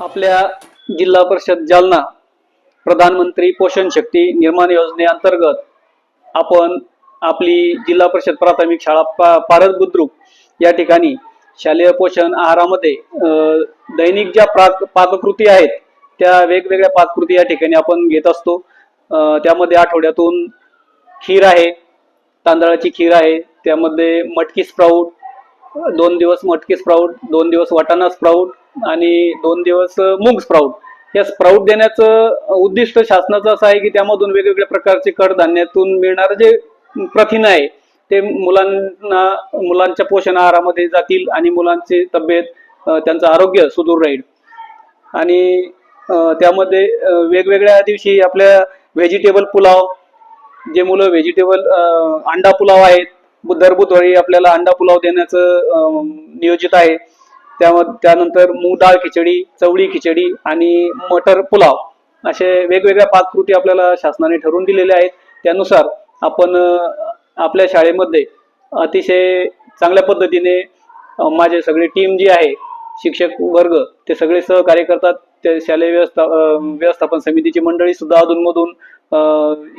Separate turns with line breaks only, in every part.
आपल्या जिल्हा परिषद जालना प्रधानमंत्री पोषण शक्ती निर्माण योजनेअंतर्गत आपण आपली जिल्हा परिषद प्राथमिक शाळा पा पारद बुद्रुक या ठिकाणी शालेय पोषण आहारामध्ये दैनिक ज्या प्राक पाककृती आहेत त्या वेगवेगळ्या पाककृती या ठिकाणी आपण घेत असतो. त्यामध्ये आठवड्यातून खीर आहे तांदळाची खीर आहे त्यामध्ये मटकी स्प्राऊट दोन दिवस मटकी स्प्राऊट दोन दिवस वाटाणा स्प्राऊट आणि दोन दिवस मूग स्प्राऊट. या स्प्राऊट देण्याचं उद्दिष्ट शासनाचं असं आहे की त्यामधून वेगवेगळ्या प्रकारचे कडधान्यातून मिळणारं जे प्रथिन आहे ते मुलांना मुलांच्या पोषण आहारामध्ये जातील आणि मुलांची तब्येत त्यांचं आरोग्य सुदूर राहील. आणि त्यामध्ये वेगवेगळ्या दिवशी आपल्या व्हेजिटेबल पुलाव जे मुलं व्हेजिटेबल अंडा पुलाव आहेत बु- दर बुधवारी आपल्याला अंडा पुलाव देण्याचं नियोजित आहे. त्यामध्ये त्यानंतर मूग डाळ खिचडी चवळी खिचडी आणि मटर पुलाव असे वेगवेगळ्या पाककृती आपल्याला शासनाने ठरवून दिलेल्या आहेत. त्यानुसार आपण आपल्या शाळेमध्ये अतिशय चांगल्या पद्धतीने माझे सगळे टीम जी आहे शिक्षक वर्ग ते सगळे सहकार्य करतात. ते शालेय व्यवस्था व्यवस्थापन समितीची मंडळी सुद्धा अधूनमधून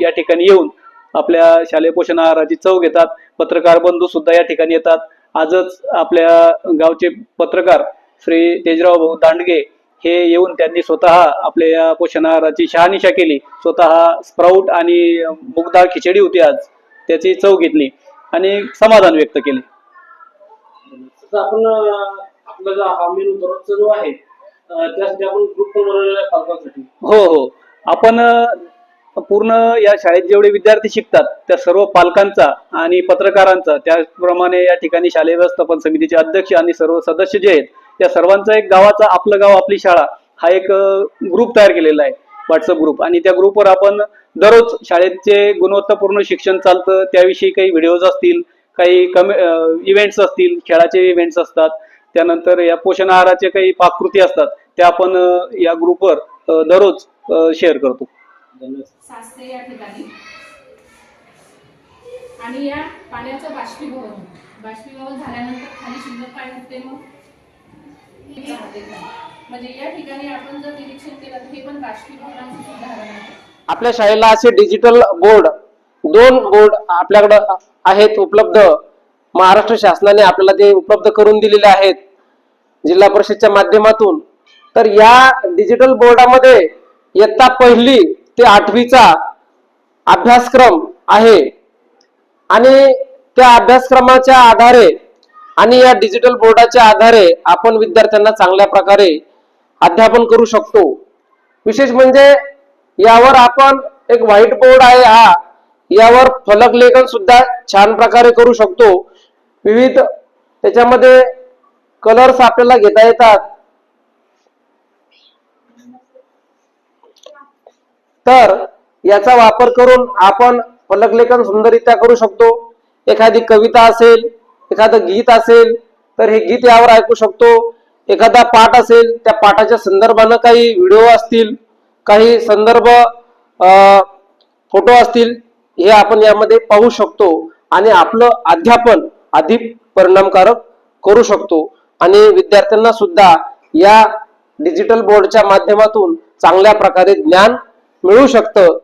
या ठिकाणी येऊन आपल्या शालेय पोषण आहाराची चव घेतात. पत्रकार बंधू सुद्धा या ठिकाणी येतात. आजच आपल्या गावचे पत्रकार श्री तेजराव भाऊ दांडगे हे येऊन त्यांनी स्वतः आपल्या या पोषण आहाराची शहानिशा केली. स्वतः स्प्राऊट आणि मुगडाळ खिचडी होती आज. त्याची चव घेतली आणि समाधान व्यक्त केले.
आपण अं, आपला जो हा मेनू दररोजचा जो आहे त्यासाठी आपण ग्रुप बनवलेला पालकांसाठी
हो हो. आपण पूर्ण या शाळेत जेवढे विद्यार्थी शिकतात त्या सर्व पालकांचा आणि पत्रकारांचा त्याचप्रमाणे या ठिकाणी शालेय व्यवस्थापन समितीचे अध्यक्ष आणि सर्व सदस्य जे आहेत त्या सर्वांचा एक गावाचा आपलं गाव आपली शाळा हा एक ग्रुप तयार केलेला आहे व्हॉट्सअप ग्रुप आणि त्या ग्रुपवर आपण दररोज शाळेचे गुणवत्तापूर्ण शिक्षण चालतं त्याविषयी काही व्हिडिओज असतील काही कमे इव्हेंट्स असतील खेळाचे इव्हेंट्स असतात त्यानंतर या पोषण आहाराचे काही पाककृती असतात त्या आपण या ग्रुपवर दररोज शेअर करतो.
साचते या ठिकाणी. आणि या पाण्याचं बाष्पीभवन. बाष्पीभवन झाल्यानंतर खाली शिल्लक काय उठते मग? म्हणजे या ठिकाणी आपण जर निरीक्षण केलं तर हे पण बाष्पीभवनाचं उदाहरण आहे.
आपल्या शाळेला असे डिजिटल बोर्ड दोन बोर्ड आपल्याकडं आहेत उपलब्ध. महाराष्ट्र शासनाने आपल्याला ते उपलब्ध करून दिलेले आहेत. जिल्हा परिषदच्या माध्यमातून. तर या डिजिटल बोर्डामध्ये इयत्ता पहिली ते आठवीचा अभ्यासक्रम आहे. आणि त्या अभ्यासक्रमाच्या आधारे आणि या डिजिटल बोर्डाच्या आधारे आपण विद्यार्थ्यांना चांगल्या प्रकारे अध्यापन करू शकतो. विशेष म्हणजे यावर आपण एक व्हाईट बोर्ड आहे हा. यावर फलक लेखन सुद्धा छान प्रकारे करू शकतो. विविध त्याच्यामध्ये कलर्स आपल्याला घेता येतात. तर याचा वापर करून आपण फलकलेखन सुंदररित्या करू शकतो. एखादी कविता असेल एखादं गीत असेल तर हे गीत यावर ऐकू शकतो. एखादा पाठ असेल त्या पाठाच्या संदर्भानं काही व्हिडिओ असतील काही संदर्भ फोटो असतील हे आपण यामध्ये पाहू शकतो आणि आपलं अध्यापन अधिक परिणामकारक करू शकतो. आणि विद्यार्थ्यांना सुद्धा या डिजिटल बोर्डच्या माध्यमातून चांगल्या प्रकारे ज्ञान मिळू शकतं.